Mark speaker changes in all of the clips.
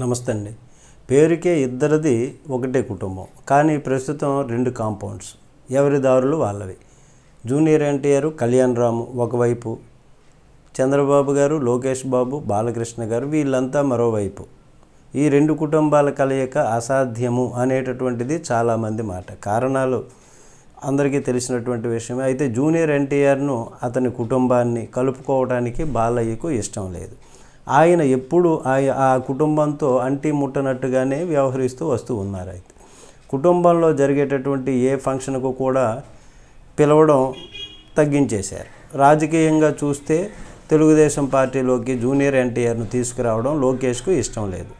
Speaker 1: నమస్తే అండి. పేరుకే ఇద్దరిది ఒకటే కుటుంబం. కానీ ప్రస్తుతం రెండు కాంపౌండ్స్. ఎవరి దారులు వాళ్ళవి? జూనియర్ ఎన్టీఆర్ కళ్యాణ్ రాము ఒకవైపు చంద్రబాబు గారు లోకేష్ బాబు బాలకృష్ణ గారు వీళ్ళంతా మరోవైపు. ఈ రెండు కుటుంబాల కలయిక అసాధ్యము అనేటటువంటిది చాలామంది మాట. కారణాలు అందరికీ తెలిసినటువంటి విషయమే. అయితే జూనియర్ ఎన్టీఆర్ను అతని కుటుంబాన్ని కలుపుకోవడానికి బాలయ్యకు ఇష్టం లేదు. ఆయన ఎప్పుడు ఆ కుటుంబంతో అంటి ముట్టనట్టుగానే వ్యవహరిస్తూ వస్తూ ఉన్నారు అయితే కుటుంబంలో జరిగేటటువంటి ఏ ఫంక్షన్కు కూడా పిలవడం తగ్గించేశారు. రాజకీయంగా చూస్తే తెలుగుదేశం పార్టీలోకి జూనియర్ ఎన్టీఆర్ను తీసుకురావడం లోకేష్కు ఇష్టం లేదు.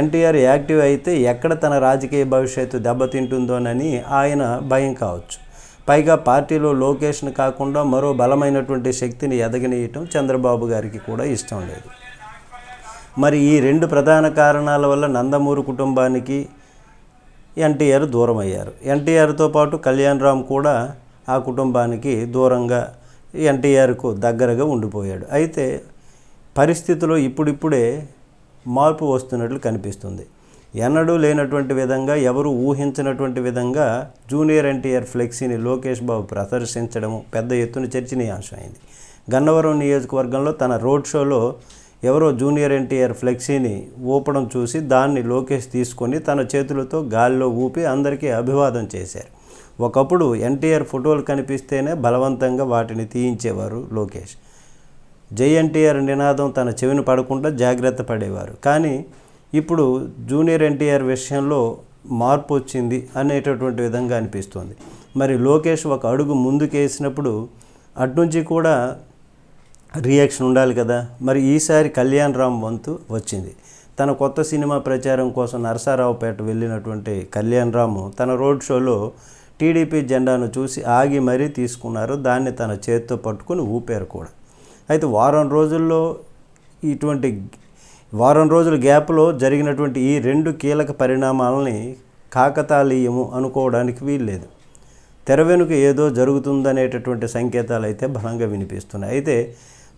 Speaker 1: ఎన్టీఆర్ యాక్టివ్ అయితే ఎక్కడ తన రాజకీయ భవిష్యత్తు దెబ్బతింటుందోనని ఆయన భయం కావచ్చు. పైగా పార్టీలో లోకేష్ను కాకుండా మరో బలమైనటువంటి శక్తిని ఎదగనీయటం చంద్రబాబు గారికి కూడా ఇష్టం లేదు. మరి ఈ రెండు ప్రధాన కారణాల వల్ల నందమూరి కుటుంబానికి ఎన్టీఆర్ దూరం అయ్యారు. ఎన్టీఆర్తో పాటు కళ్యాణ్ రామ్ కూడా ఆ కుటుంబానికి దూరంగా ఎన్టీఆర్కు దగ్గరగా ఉండిపోయాడు. అయితే పరిస్థితిలో ఇప్పుడిప్పుడే మార్పు వస్తున్నట్లు కనిపిస్తుంది. ఎన్నడూ లేనటువంటి విధంగా ఎవరు ఊహించినటువంటి విధంగా జూనియర్ ఎన్టీఆర్ ఫ్లెక్సీని లోకేష్ బాబు ప్రదర్శించడము పెద్ద ఎత్తున చర్చనీయాంశమైంది గన్నవరం నియోజకవర్గంలో తన రోడ్ షోలో ఎవరో జూనియర్ ఎన్టీఆర్ ఫ్లెక్సీని ఊపడం చూసి దాన్ని లోకేష్ తీసుకొని తన చేతులతో గాలిలో ఊపి అందరికీ అభివాదం చేశారు. ఒకప్పుడు ఎన్టీఆర్ ఫోటోలు కనిపిస్తేనే బలవంతంగా వాటిని తీయించేవారు లోకేష్. జై ఎన్టీఆర్ నినాదం తన చెవిని పడకుండా జాగ్రత్త పడేవారు. కానీ ఇప్పుడు జూనియర్ ఎన్టీఆర్ విషయంలో మార్పు వచ్చింది అనేటటువంటి విధంగా అనిపిస్తుంది. మరి లోకేష్ ఒక అడుగు ముందుకేసినప్పుడు అటునుంచి కూడా రియాక్షన్ ఉండాలి కదా? మరి ఈసారి కళ్యాణ్ రామ్ వంతు వచ్చింది. తన కొత్త సినిమా ప్రచారం కోసం నరసారావుపేట వెళ్ళినటువంటి కళ్యాణ్ రాము తన రోడ్ షోలో టీడీపీ జెండాను చూసి ఆగి మరీ తీసుకున్నారు. దాన్ని తన చేతితో పట్టుకుని ఊపారు కూడా. అయితే వారం రోజుల్లో ఇటువంటి వారం రోజుల గ్యాప్లో జరిగినటువంటి ఈ రెండు కీలక పరిణామాలని కాకతాళీయము అనుకోవడానికి వీల్లేదు. తెర వెనుక ఏదో జరుగుతుందనేటటువంటి సంకేతాలు అయితే బలంగా వినిపిస్తున్నాయి. అయితే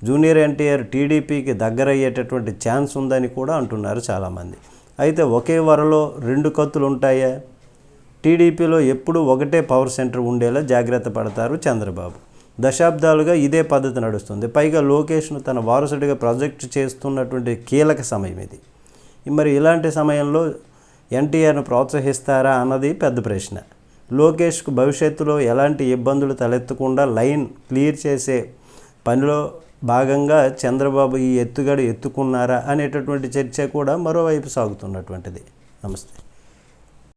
Speaker 1: జూనియర్ ఎన్టీఆర్ టీడీపీకి దగ్గరయ్యేటటువంటి ఛాన్స్ ఉందని కూడా అంటున్నారు చాలామంది. అయితే ఒకే వరలో రెండు కత్తులు ఉంటాయా? టీడీపీలో ఎప్పుడూ ఒకటే పవర్ సెంటర్ ఉండేలా జాగ్రత్త పడతారు చంద్రబాబు. దశాబ్దాలుగా ఇదే పద్ధతి నడుస్తుంది. పైగా లోకేష్ను తన వారసుడిగా ప్రాజెక్ట్ చేస్తున్నటువంటి కీలక సమయం ఇది. మరి ఇలాంటి సమయంలో ఎన్టీఆర్ను ప్రోత్సహిస్తారా అన్నది పెద్ద ప్రశ్న. లోకేష్కు భవిష్యత్తులో ఎలాంటి ఇబ్బందులు తలెత్తకుండా లైన్ క్లియర్ చేసే పనిలో భాగంగా చంద్రబాబు ఈ ఎత్తుగడ ఎత్తుకున్నారా అనేటటువంటి చర్చ కూడా మరోవైపు సాగుతున్నటువంటిది. నమస్తే.